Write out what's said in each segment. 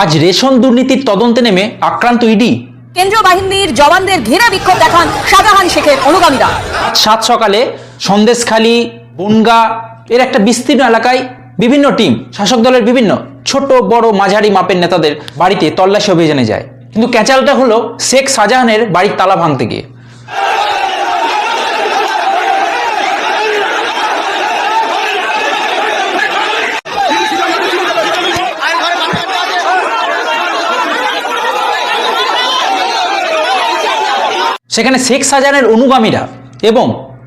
আজ রেশন দুর্নীতির তদন্তে নেমে আক্রান্ত ইডি। কেন্দ্রীয় বাহিনীর জওয়ানদের ঘেরা বিক্ষোভ দেখান শাহজাহান শেখের অনুগামীরা। সাত সকালে সন্দেশখালী বনগা এর একটা বিস্তীর্ণ এলাকায় বিভিন্ন টিম শাসক দলের বিভিন্ন ছোট বড় মাঝারি মাপের নেতাদের বাড়িতে তল্লাশি অভিযানে যায়। কিন্তু ক্যাচালটা হলো শেখ শাহজাহানের বাড়ির তালা ভাঙতে গিয়ে। সেখানে শেখ সাজানের অনুগামীরা এবং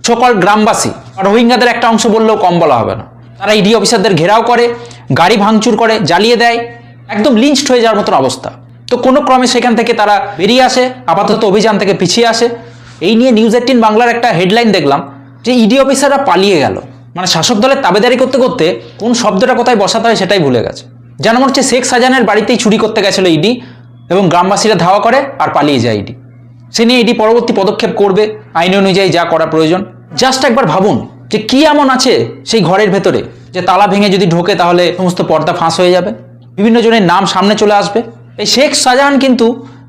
সকল গ্রামবাসী রোহিঙ্গাদের একটা অংশ বললেও কম বলা হবে না। তারা ইডি অফিসারদের ঘেরাও করে, গাড়ি ভাঙচুর করে, জ্বালিয়ে দেয়, একদম লিঞ্চড হয়ে যাওয়ার মতন অবস্থা। তো কোনো ক্রমে সেখান থেকে তারা বেরিয়ে আসে, আপাতত অভিযান থেকে পিছিয়ে আসে। এই নিয়ে নিউজ এইটিন বাংলার একটা হেডলাইন দেখলাম যে ইডি অফিসাররা পালিয়ে গেল। মানে শাসক দলের তাবেদারি করতে করতে কোন শব্দটা কোথায় বসাতে হয় সেটাই ভুলে গেছে। যেন মনে হচ্ছে শেখ সাজানের বাড়িতেই চুরি করতে গেছিল ইডি এবং গ্রামবাসীরা ধাওয়া করে আর পালিয়ে যায় ইডি সে নিয়ে এটি পরবর্তী পদক্ষেপ করবে আইন অনুযায়ী যা করা প্রয়োজন। জাস্ট একবার ভাবুন যে কি এমন আছে সেই ঘরের ভেতরে যে তালা ভেঙে যদি ঢোকে তাহলে সমস্ত পর্দা ফাঁস হয়ে যাবে। বিভিন্ন জনের নাম সামনে চলে আসবে। এই শেখ শাহজাহান কিন্তু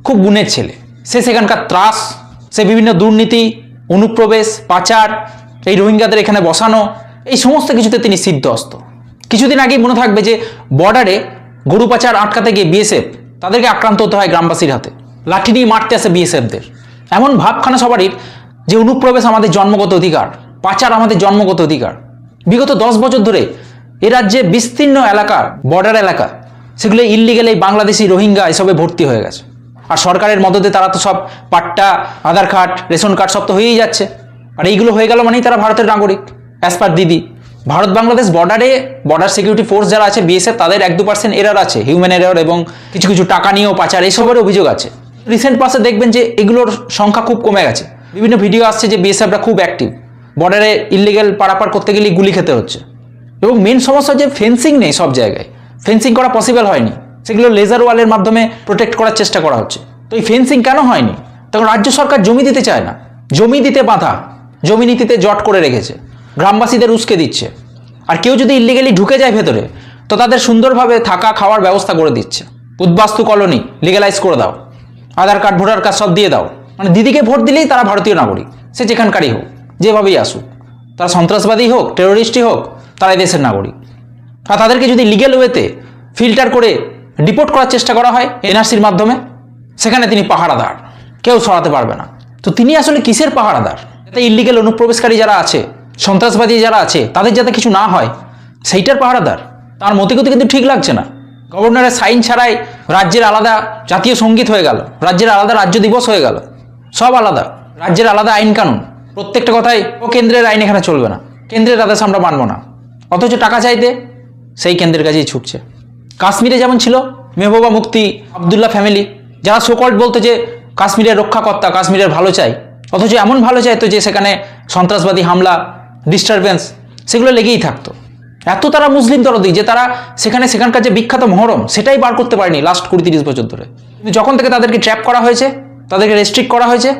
খুব গুণের ছেলে। সে সেখানকার ত্রাস, সে বিভিন্ন দুর্নীতি, অনুপ্রবেশ, পাচার, এই রোহিঙ্গাদের এখানে বসানো, এই সমস্ত কিছুতে তিনি সিদ্ধহস্ত। কিছুদিন আগেই মনে থাকবে যে বর্ডারে গরু পাচার আটকাতে গিয়ে বিএসএফ তাদেরকে আক্রান্ত হতে হয় গ্রামবাসীর হাতে। লাঠি নিয়ে মারতে আসে বিএসএফদের এমন ভাবখানা সবারই যে অনুপ্রবেশ আমাদের জন্মগত অধিকার, পাচার আমাদের জন্মগত অধিকার। বিগত দশ বছর ধরে এ রাজ্যে বিস্তীর্ণ এলাকা বর্ডার এলাকা, সেগুলো ইল্লিগেল এই বাংলাদেশি রোহিঙ্গা এসবে ভর্তি হয়ে গেছে। আর সরকারের মদতে তারা তো সব পাট্টা, আধার কার্ড, রেশন কার্ড সব তো হয়েই যাচ্ছে। আর এইগুলো হয়ে গেল মানেই তারা ভারতের নাগরিক অ্যাজ পার দিদি। ভারত বাংলাদেশ বর্ডারে বর্ডার সিকিউরিটি ফোর্স যারা আছে বিএসএফ তাদের এক দু পার্সেন্ট এরার আছে হিউম্যান এরার এবং কিছু কিছু টাকা নিয়েও পাচার এইসবের অভিযোগ আছে। রিসেন্ট পাসে দেখবেন যে এগুলোর সংখ্যা খুব কমে গেছে। বিভিন্ন ভিডিও আসছে যে বিএসএফরা খুব অ্যাক্টিভ বর্ডারে ইলিগেল পারাপার করতে গেলে গুলি খেতে হচ্ছে। এবং মেন সমস্যা যে ফেন্সিং নেই সব জায়গায়। ফেন্সিং করা পসিবল হয়নি। সেগুলো লেজার ওয়ালের মাধ্যমে প্রোটেক্ট করার চেষ্টা করা হচ্ছে। তো এই ফেন্সিং কেন হয়নি? তখন রাজ্য সরকার জমি দিতে চায় না। জমি দিতে বাধা। জমি নীতিতে জট করে রেখেছে। গ্রামবাসীদের উস্কে দিচ্ছে। আর কেউ যদি ইলিগেলি ঢুকে যায় ভেতরে, তো তাদের সুন্দরভাবে থাকা, খাওয়ার ব্যবস্থা করে দিচ্ছে। উদ্বাস্তু কলোনি লিগালাইজ করে দাও। আধার কার্ড, ভোটার কার্ড সব দিয়ে দাও। মানে দিদিকে ভোট দিলেই তারা ভারতীয় নাগরিক। সে যেখানকারই হোক, যেভাবেই আসুক। তারা সন্ত্রাসবাদী হোক, টেরোরিস্টই হোক তারাই দেশের নাগরিক। আর তাদেরকে যদি লিগেল ওয়েতে ফিল্টার করে ডিপোর্ট করার চেষ্টা করা হয় এনআরসির মাধ্যমে, সেখানে তিনি পাহারাদার। কেউ সরাতে পারবে না। তো তিনি আসলে কিসের পাহারাদার? যাতে ইলিগেল অনুপ্রবেশকারী যারা আছে, সন্ত্রাসবাদী যারা আছে, তাদের যাতে কিছু না হয়, সেইটার পাহারাদার? তার মতিগতি কিন্তু ঠিক লাগছে না। গভর্নরের সাইন ছাড়াই রাজ্যের আলাদা জাতীয় সংগীত হয়ে গেল, রাজ্যের আলাদা রাজ্য দিবস হয়ে গেল, সব আলাদা, রাজ্যের আলাদা আইন কানুন। প্রত্যেকটা কথাই ও কেন্দ্রের আইন এখানে চলবে না, কেন্দ্রের আদেশ আমরা মানব না। অথচ টাকা চাইতে সেই কেন্দ্রের কাছেই ছুটছে। কাশ্মীরে যেমন ছিল, মেহবুবা মুক্তি আবদুল্লাহ ফ্যামিলি, যারা সোকল্ড বলতো যে কাশ্মীরের রক্ষাকর্তা, কাশ্মীরের ভালো চাই, অথচ এমন ভালো চাইতো যে সেখানে সন্ত্রাসবাদী হামলা ডিস্টারবেন্স সেগুলো লেগেই থাকতো। এত তারা মুসলিম দরদি যে তারা সেখানে সেখানকার যে বিখ্যাত মহরম সেটাই বার করতে পারেনি লাস্ট কুড়ি তিরিশ বছর ধরে। কিন্তু যখন থেকে তাদেরকে ট্র্যাপ করা হয়েছে, তাদেরকে রেস্ট্রিক্ট করা হয়েছে,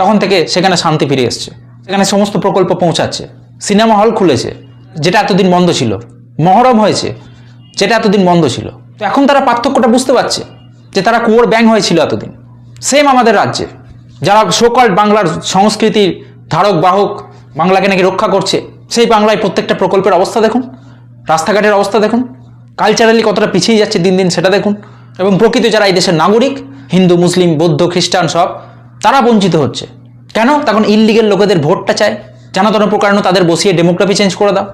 তখন থেকে সেখানে শান্তি ফিরে এসছে। সেখানে সমস্ত প্রকল্প পৌঁছাচ্ছে। সিনেমা হল খুলেছে, যেটা এতদিন বন্ধ ছিল। মহরম হয়েছে, যেটা এতদিন বন্ধ ছিল। তো এখন তারা পার্থক্যটা বুঝতে পারছে যে তারা কুয়োর ব্যাং হয়েছিল এতদিন। সেম আমাদের রাজ্যে, যারা সোকল বাংলার সংস্কৃতির ধারক, বাহক, বাংলাকে নাকি রক্ষা করছে, সেই বাংলায় প্রত্যেকটা প্রকল্পের অবস্থা দেখুন। রাস্তাঘাটের অবস্থা দেখুন। কালচারালি কতটা পিছিয়ে যাচ্ছে দিন দিন সেটা দেখুন। এবং প্রকৃত যারা এই দেশের নাগরিক, হিন্দু, মুসলিম, বৌদ্ধ, খ্রিস্টান সব, তারা বঞ্চিত হচ্ছে। কেন? তখন ইললিগেল লোকেদের ভোটটা চায়। জানাতন প্রকারণ তাদের বসিয়ে ডেমোগ্রাফি চেঞ্জ করে দাও।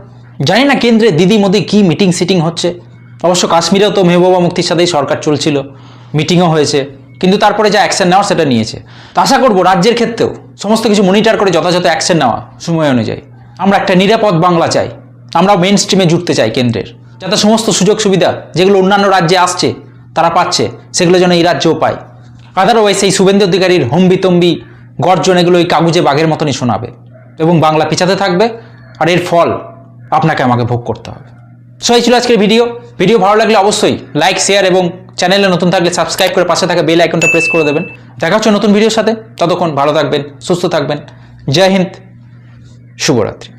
জানি না কেন্দ্রে দিদি মোদি কী মিটিং সিটিং হচ্ছে। অবশ্য কাশ্মীরেও তো মেহবুবা মুক্তির সাথেই সরকার চলছিল। মিটিংও হয়েছে। কিন্তু তারপরে যা অ্যাকশন নেওয়ার সেটা নিয়েছে। তো আশা করব রাজ্যের ক্ষেত্রেও সমস্ত কিছু মনিটর করে যথাযথ অ্যাকশন নেওয়া সময় অনুযায়ী। আমরা একটা নিরাপদ বাংলা চাই। আমরা মেন স্ট্রিমে জুটতে চাই কেন্দ্রের। যাতে সমস্ত সুযোগ সুবিধা যেগুলো অন্যান্য রাজ্যে আসছে, তারা পাচ্ছে, সেগুলো যেন এই রাজ্যেও পায়। আদারওয়াইজ সেই শুভেন্দু অধিকারীর হম্বিতম্বি গর্জন এগুলো ওই কাগুজে বাঘের মতনই শোনাবে এবং বাংলা পিছাতে থাকবে আর এর ফল আপনাকে আমাকে ভোগ করতে হবে। সো এই ছিল আজকের ভিডিও। ভিডিও ভালো লাগলে অবশ্যই লাইক শেয়ার এবং চ্যানেলে নতুন থাকলে সাবস্ক্রাইব করে পাশে থাকা বেল আইকনটা প্রেস করে দেবেন। দেখা হচ্ছে নতুন ভিডিওর সাথে। ততক্ষণ ভালো থাকবেন, সুস্থ থাকবেন। জয় হিন্দ, শুভরাত্রি।